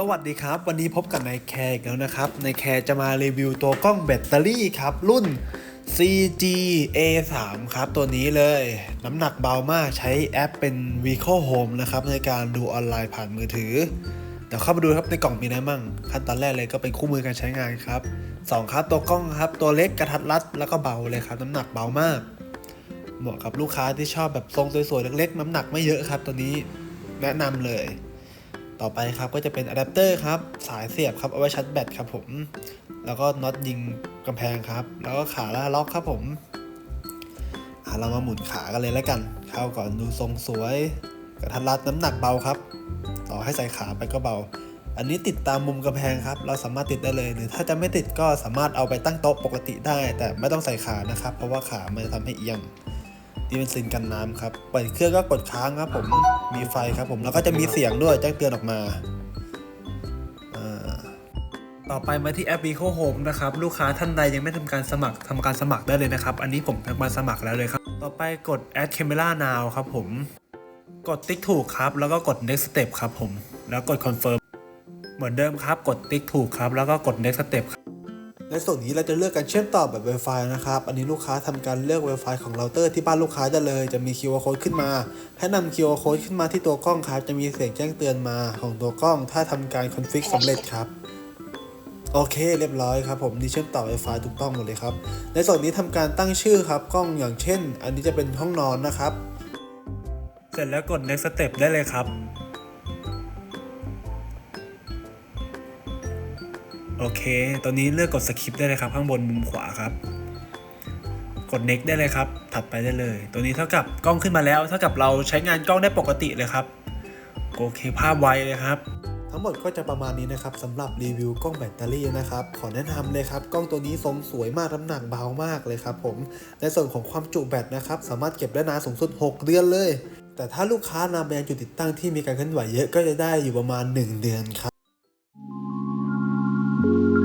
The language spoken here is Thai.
สวัสดีครับ วันนี้พบกับนายแคร์อีกแล้วนะครับนายแคร์จะมารีวิวตัวกล้องแบตเตอรี่ครับ รุ่น CG A3 ครับตัวนี้เลย น้ำหนักเบามากใช้แอปเป็น Vico Home นะครับ ในการดูออนไลน์ผ่านมือถือ เดี๋ยวเข้ามาดูครับในกล่องมีอะไรมั่ง ขั้นตอนแรกเลยก็เป็นคู่มือการใช้งานครับสองครับตัวกล้องครับ ตัวเล็กกระทัดรัดแล้วก็เบาเลยครับ น้ำหนักเบามาก เหมาะกับลูกค้าที่ชอบแบบทรงสวยๆเล็กๆ น้ำหนักไม่เยอะครับตัวนี้แนะนำเลย ต่อไปครับก็จะเป็นอะแดปเตอร์ครับสายเสียบครับเอาไว้ชาร์จแบตครับผม แล้วก็น็อตยิงกำแพงครับ แล้วก็ขาล่าล็อกครับผมอะเรามาหมุนขากันเลยแล้วกันเข้าก่อนดูทรงสวยกระทัดรัดน้ำหนักเบาครับ ต่อให้ใส่ขาไปก็เบา อันนี้ติดตามมุมกำแพงครับ เราสามารถติดได้เลย หรือถ้าจะไม่ติดก็สามารถเอาไปตั้งโต๊ะปกติได้ แต่ไม่ต้องใส่ขานะครับ เพราะว่าขามันจะทำให้เอียง นี่เป็นซินกันน้ำครับเปิดเครื่องก็กดค้างครับ ผมมีไฟครับผมแล้วก็จะมีเสียงด้วยแจ้งเตือนออกมาต่อไปมาที่แอป Vico Home นะครับ ลูกค้าท่านใดยังไม่ทำการสมัครทำการสมัครได้เลยนะครับ อันนี้ผมทำการสมัครแล้วเลยครับ ต่อไปกด Add Camera Now ครับผม กดติ๊กถูกครับ แล้วก็กด Next Step ครับผม แล้วกด Confirm เหมือนเดิมครับ กดติ๊กถูกครับ แล้วก็กด Next Step ในส่วนนี้เราจะเลือกการเชื่อมต่อแบบ Wi-Fi นะครับ อันนี้ลูกค้าทำการเลือก Wi-Fi ของเราเตอร์ที่บ้านลูกค้าได้เลย จะมี QR code ขึ้นมา ให้นำ QR code ขึ้นมาที่ตัวกล้องครับ จะมีเสียงแจ้งเตือนมาของตัวกล้อง ถ้าทำการคอนฟิกสำเร็จครับ โอเค เรียบร้อยครับผมนี่เชื่อมต่อ Wi-Fi ถูกต้องหมดเลยครับ ในส่วนนี้ทำการตั้งชื่อครับกล้องอย่างเช่น อันนี้จะเป็นห้องนอนนะครับ เสร็จแล้วกด next step ได้เลยครับ โอเค ตอนนี้เลือกกดสคริปได้เลยครับ ข้างบนมุมขวาครับ กด next ได้เลยครับ ถัดไปได้เลย ตัวนี้เท่ากับกล้องขึ้นมาแล้ว เท่ากับเราใช้งานกล้องได้ปกติเลยครับ โอเค ภาพไวเลยครับทั้งหมดก็จะประมาณนี้นะครับสำหรับรีวิวกล้องแบตเตอรี่นะครับ ขอแนะนำเลยครับ กล้องตัวนี้ทรงสวยมากน้ำหนักเบามากเลยครับผม ในส่วนของความจุแบตนะครับ สามารถเก็บได้นานสูงสุด 6 เดือนเลย แต่ถ้าลูกค้านำไปยังจุดติดตั้งที่มีการเคลื่อนไหวเยอะก็จะได้อยู่ประมาณ 1 เดือนครับ thank you